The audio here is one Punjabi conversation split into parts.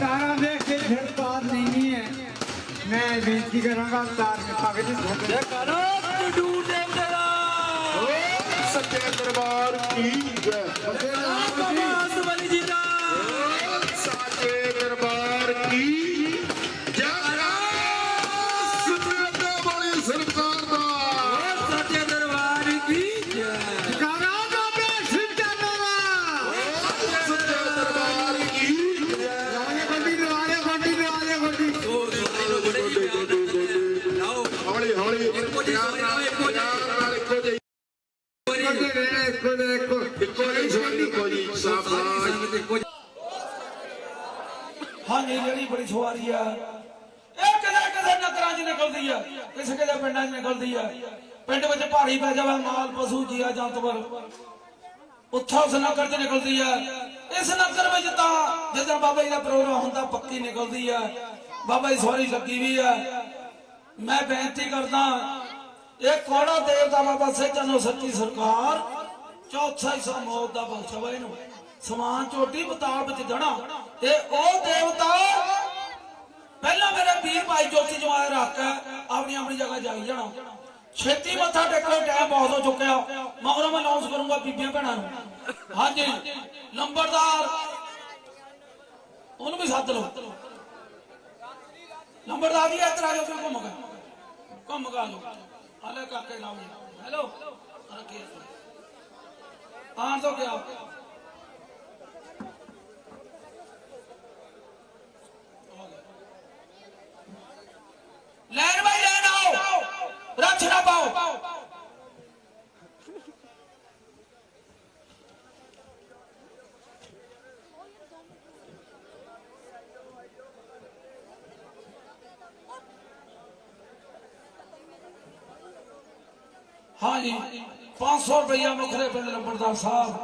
ਤਾਰਾ ਦੇਖ ਕੇ ਫਿਰ ਬਾਤ ਨਹੀਂ ਹੈ। ਮੈਂ ਬੇਨਤੀ ਕਰਾਂਗਾ ਤਾਰ ਕੇ ਕਾਗਜ਼ ਧੋਕੇ ਸੱਚੇ ਦਰਬਾਰ ਕੀ ਜੈ। ਹਾਂਜੀ, ਜਿਹੜੀ ਬੜੀ ਸਵਾਰੀ ਆ। ਇਹ ਕਿਤੇ ਕਿਤੇ ਨਗਰਾਂ 'ਚ ਨਿਕਲਦੀ ਆ। ਕਿਸੇ ਕਿਤੇ ਪਿੰਡਾਂ 'ਚ ਨਿਕਲਦੀ ਆ। ਪਿੰਡ ਵਿੱਚ ਭਾਰੀ ਪੈ ਜਾਵੇ, ਮਾਲ, ਪਸ਼ੂ, ਜੀਆ ਜੰਤਵਰ ਉੱਥੋਂ ਉਸ ਨਗਰ 'ਚ ਨਿਕਲਦੀ ਆ। ਇਸ ਨਗਰ ਵਿੱਚ ਤਾਂ ਜਦੋਂ ਬਾਬਾ ਜੀ ਦਾ ਪ੍ਰੋਗਰਾਮ ਹੁੰਦਾ, ਪੱਕੀ ਨਿਕਲਦੀ ਆ। ਬਾਬਾ ਜੀ ਸਵਾਰੀ ਲੱਗੀ ਵੀ ਆ। ਮੈਂ ਬੇਨਤੀ ਕਰਦਾ, ਇਹ ਕੋੜਾ ਦੇਵਤਾ ਬਾਬਾ ਸੱਚਨੋ ਸੱਚੀ ਸਰਕਾਰ, ਚੌਥਾ ਹਿੱਸਾ ਮੌਤ ਦਾ ਬਖਸ਼ਵਾ ਇਹਨੂੰ। ਸਮਾਨ ਚੋਟੀ ਬਤਾਲ ਵਿੱਚ ਜਣਾ ਤੇ ਉਹ ਦੇਵਤਾ ਪਹਿਲਾਂ ਮੇਰੇ ਵੀਰ ਭਾਈ ਜੋਤੀ ਜਵਾਏ ਰੱਖ ਆਪਣੀ ਆਪਣੀ ਜਗ੍ਹਾ ਜਾਈ ਜਾਣਾ। ਛੇਤੀ ਮੱਥਾ ਟੇਕੋ ਟਾਈਮ ਬਹੁਤ ਹੋ ਚੁੱਕਿਆ। ਮੈਂ ਉਹਨਾਂ ਨੂੰ ਅਨਾਉਂਸ ਕਰੂੰਗਾ ਬੀਬੀਆਂ ਭੈਣਾਂ ਨੂੰ। ਹਾਂਜੀ ਨੰਬਰਦਾਰ ਉਹਨੂੰ ਵੀ ਸੱਦ ਲਓ। ਨੰਬਰਦਾਰ ਜੀ, ਇੱਧਰ ਆ ਜਾਓ, ਫਿਰ ਘੁੰਮ ਕੇ। ਘੁੰਮ ਕੇ ਆ ਜਾਓ। ਹਾਲੇ ਕਾਕੇ ਨਾਮ ਹੈਲੋ ਰੱਖੀ ਆਣ ਤੋਂ ਗਿਆ ਲੈਣ ਬਾਈ ਲੈਣ ਆਓ ਰੱਛ ਨਾ ਪਾਓ ਹਾਂਜੀ 500 ਰੁਪਇਆ ਮੁਖਰੇ ਪਿੰਡ ਲੰਬੜਦਾਰ ਸਾਹਿਬ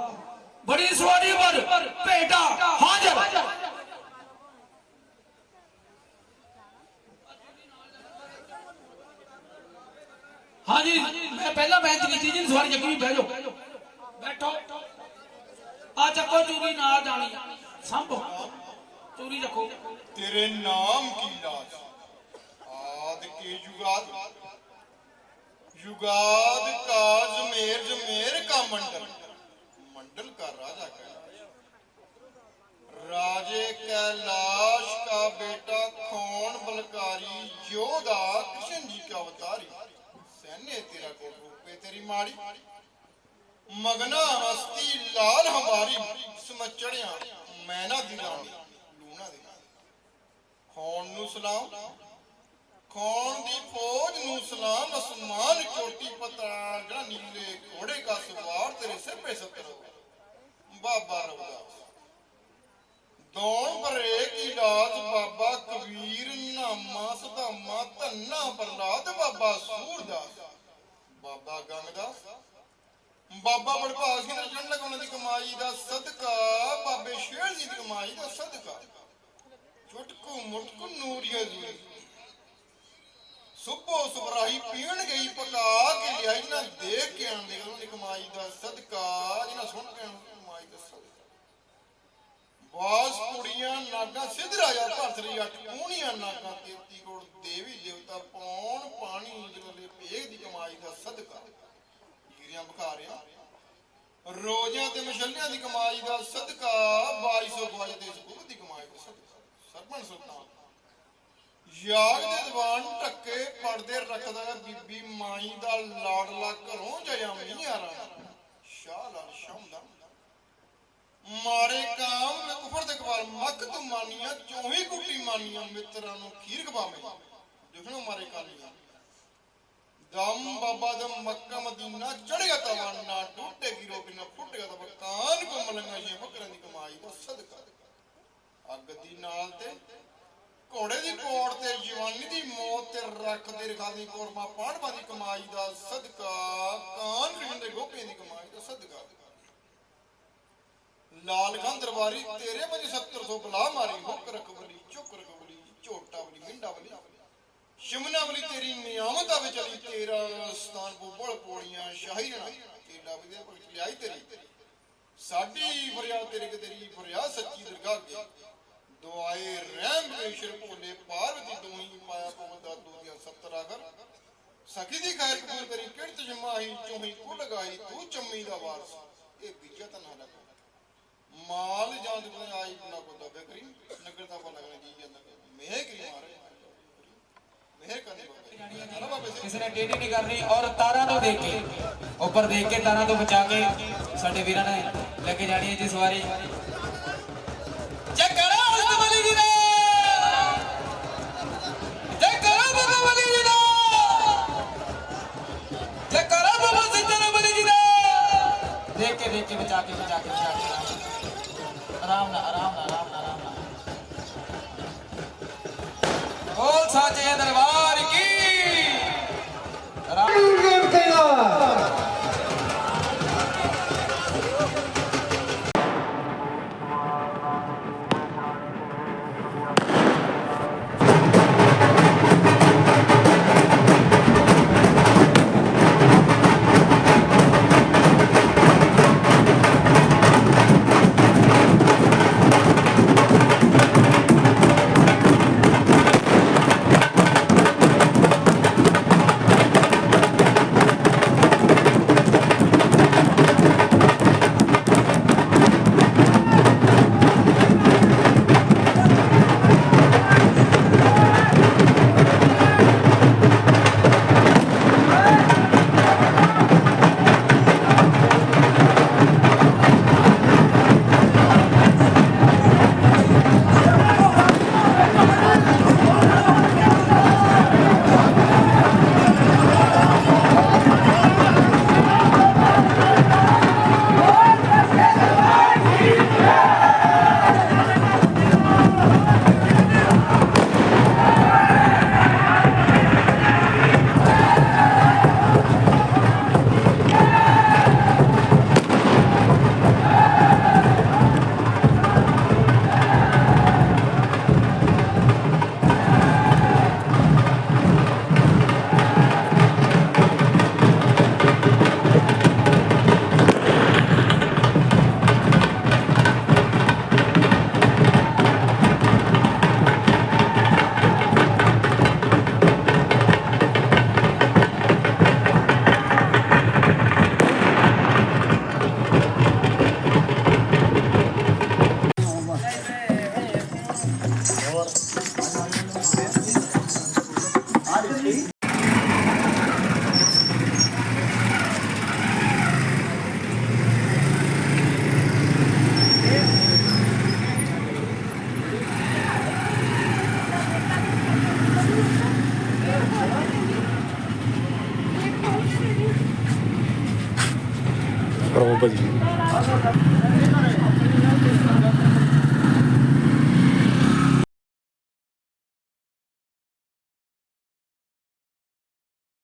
ਬੜੀ ਸਵਾਰੀ ਪਰ ਭੇਟਾ ਹਾਜ਼ਰ ਹਾਂਜੀ, ਮੈਂ ਪਹਿਲਾਂ ਬੈਂਚ ਕੀਤੀ ਜੀ ਸਵਾਰੀ ਚੱਕੋ ਵੀ ਬਹਿ ਜਾਓ। ਬੈਠੋ। ਆ ਚੱਕੋ ਚੂਰੀ ਨਾ ਜਾਣੀ। ਸੰਭ। ਚੂਰੀ ਰੱਖੋ ਤੇਰੇ ਨਾਮ ਕੀ ਲਾਜ? ਆਦ ਕੇ ਯੁਗਾਦ? ਯੁਗਾਦ ਕਾਜ ਮੇਰ ਜਮੇਰ ਕਾ ਮੰਡਲ। ਮੰਡਲ ਕਾ ਰਾਜਾ ਕਹਿ ਰਾਜੇ ਕੈਲਾਸ਼ ਕਾ ਬੇਟਾ ਖੋਣ ਬਲਕਾਰੀ ਯੋਧਾ सैन्य तेरा को रूपे तेरी माड़ी मगना हस्ती लाल हमारी समचड़िया मैना दी रानी लूना दी रानी ਖੌਣ ਨੂੰ ਸਲਾਮ ਖੌਣ ਦੀ ਫੌਜ ਨੂੰ ਸਲਾਮ ਅਸਮਾਨ ਕੋਟੀ ਪਤਾ ਜਿਹੜਾ ਨੀਲੇ ਘੋੜੇ ਕਾ ਸਵਾਰ ਤੇਰੇ ਸਿਰ ਪੇ ਸਤਰ ਬਾਬਾ ਰਵਦਾਸ ਦੌਣ ਭਰੇ ਕੀ ਲਾਜ ਬਾਬਾ ਕਬੀਰ ਨਾਮਾ ਸੁਦਾਮਾ ਧੰਨਾ ਪ੍ਰਲਾਦ ਬਾਬਾ ਸੂਰਦਾਸ ਬਾਬਾ ਗੰਗਦਾਸ ਬਾਬਾ ਬੜਭਾਗ ਸਿੰਘ ਜਨ ਲਗਾਉਣ ਦੀ ਕਮਾਈ ਦਾ ਸਦਕਾ, ਬਾਬੇ ਸ਼ੇਰ ਜੀ ਦੀ ਕਮਾਈ ਦਾ ਸਦਕਾ। ਚੁਟਕੂ ਮੁਟਕੂ ਨੂਰੀਏ ਦੀ। ਸੁਪੋ ਸੁਬਰਾਹੀ ਪੀਣ ਗਈ ਪਕਾ ਕੇ ਲਿਆਈ ਨਾ ਦੇਖ ਕੇ ਆਂਦੇ ਉਹਨੇ ਕਮਾਈ ਦਾ ਸਦਕਾ ਜਿਹਨਾਂ ਸੁਣ ਕੇ ਕਮਾਈ ਬਾਸ ਕੁੜੀਆਂ ਨਾਗਾ ਸਿੱਧ ਰਾਜਾ ਭਰਤਰੀ ਅੱਠ ਕੂਣੀਆਂ ਨਾਗਾ ਤੇਤੀ ਕੋਲ ਦੇਵੀ ਦੇਵਤਾ ਪੌਣ ਪਾਣੀ ਜਿਹੜੇ ਭੇਗ ਦੀ ਕਮਾਈ ਦਾ ਸਦਕਾ। ਗਿਰੀਆਂ ਬੁਖਾਰਿਆਂ ਰੋਜ਼ਿਆਂ ਤੇ ਮਛਲੀਆਂ ਦੀ ਕਮਾਈ ਦਾ ਸਦਕਾ 2252 ਦੇ ਸਬੂਤ ਦੀ ਕਮਾਈ ਦਾ ਸਦਕਾ। ਸਰਪੰਚ ਸੁਲਤਾਨ। ਯਾਗ ਦੇ ਦੀਵਾਨ ਟੱਕੇ ਪੜਦੇ ਰੱਖਦਾ ਹੈ ਬੀਬੀ ਮਾਈ ਦਾ ਲਾਡਲਾ ਘਰੋਂ ਜਇਆ ਮੀਆਂ ਰਾਣਾ। ਸ਼ਾਹ ਲਾਲ ਸ਼ਮਦਾ ਮਾਰੇ ਕਾਮ ਨੇ ਕੁਫਰ ਦੇ ਕਵਾਲ ਮੱਕ ਤੂੰ ਮਾਨੀਆਂ ਚੋਹੀ ਕੁੱਟੀ ਮਾਨੀਆਂ, ਮਿੱਤਰਾਂ ਨੂੰ ਖੀਰ ਖਵਾਵੇਂ। ਦੇਖਣੋ ਮਾਰੇ ਕਾਲੀਆਂ ਦਮ ਬਾਬਾ ਦਾ ਮੱਕਾ ਮਦੀਨਾ ਚੜ੍ਹੇਗਾ ਤਵਾਨ ਨਾ ਟੁੱਟੇਗੀ ਰੋਟੀ ਨਾ ਫੁੱਟੇਗਾ ਤਾਂ ਕਾਨ ਕੋ ਮਲੰਗਾ ਇਹ ਬੱਕਰਾਂ ਦੀ ਕਮਾਈ ਦਾ ਸਦਕਾ। ਅੱਗ ਦੀ ਨਾਲ ਤੇ ਘੋੜੇ ਦੀ ਕੋੜ ਤੇ ਜਵਾਨੀ ਦੀ ਮੌਤ ਤੇ ਰੱਖਦੇ ਰਖਾ ਦੀ ਕੋਰਮਾ, ਪਾਣਵਾ ਦੀ ਕਮਾਈ ਦਾ ਸਦਕਾ, ਕਾਨ ਕ੍ਰਿਸ਼ਨ ਗੋਪੀਆਂ ਦੀ ਕਮਾਈ ਦਾ ਸਦਕਾ। ਲਾਲ ਖਾਂ ਦਰਬਾਰੀ, ਤੇਰੇ ਵਜ 70 ਬਲਾ ਮਾਰੀ ਹੁਕ ਰਖਵਲੀ ਚੁੱਕ ਰਖਵਲੀ ਝੋਟਾ ਵਲੀ, ਮਿੰਡਾ ਵਲੀ, ਸ਼ਿਮਨਾ ਵਲੀ ਤੇਰੀ ਨਿਆਮਤਾਂ ਵਿੱਚ ਚਲੀ ਤੇਰਾ ਸਤਾਨ ਬੁੱਬਲ ਪੋੜੀਆਂ, ਸ਼ਾਹੀ ਰਣਾ ਕੇਡਾ ਵੀ ਦੇ ਲਿਆਈ ਤੇਰੀ। ਸਾਡੀ ਫਰਿਆਦ ਤੇਰੇ ਕਿ ਤੇਰੀ ਫਰਿਆਦ ਸੱਚੀ ਦਰਗਾਹ ਅੱਗੇ। ਦੁਆਏ ਰਹਿਮ ਈਸ਼ਰ ਭੋਲੇ ਪਾਰਵਤੀ ਦੋਈ ਮਾਇਆ ਪਵਦਾ ਦੋ ਦੀਆਂ 70 ਆਖਰ ਸਖੀ ਦੀ ਖੈਰ ਕਬੂਲ ਕਰੀ ਕਿਰਤ ਜਮਾਹੀ ਚੋਹੀ ਕੁੱਲ ਗਾਈ, ਤੂੰ ਚੰਮੀ ਦਾ ਵਾਰਸ। ਇਹ ਬੀਜਾ ਤਾਂ ਨਾ ਲੱਗਾ ਮਾਲ ਜਾਂ ਦੁਨੇ ਆਈ ਨਾ ਕੋ ਦਬੇ ਕਰੀ। ਨਗਰ ਦਾ ਬਲਾ ਲਗਣਾ ਜੀ ਜਾਂਦਾ ਮੇਹ ਕਰੀ ਮਾਰੇ। ਮੇਹ ਕਰੀ ਬਾਬੇ ਹਲਾ ਬਾਬੇ ਸੇ ਕਿਸੇ ਨੇ ਕਰਨੀ ਔਰ ਤਾਰਾਂ ਤੋਂ ਦੇਖ ਕੇ, ਉੱਪਰ ਦੇਖ ਕੇ ਤਾਰਾਂ ਤੋਂ ਬਚਾ ਕੇ ਸਾਡੇ ਵੀਰਾਂ ਨੇ ਲੈ ਕੇ ਜਾਣੀ ਹੈ ਜੀ ਸਵਾਰੀ। ਕਰੋ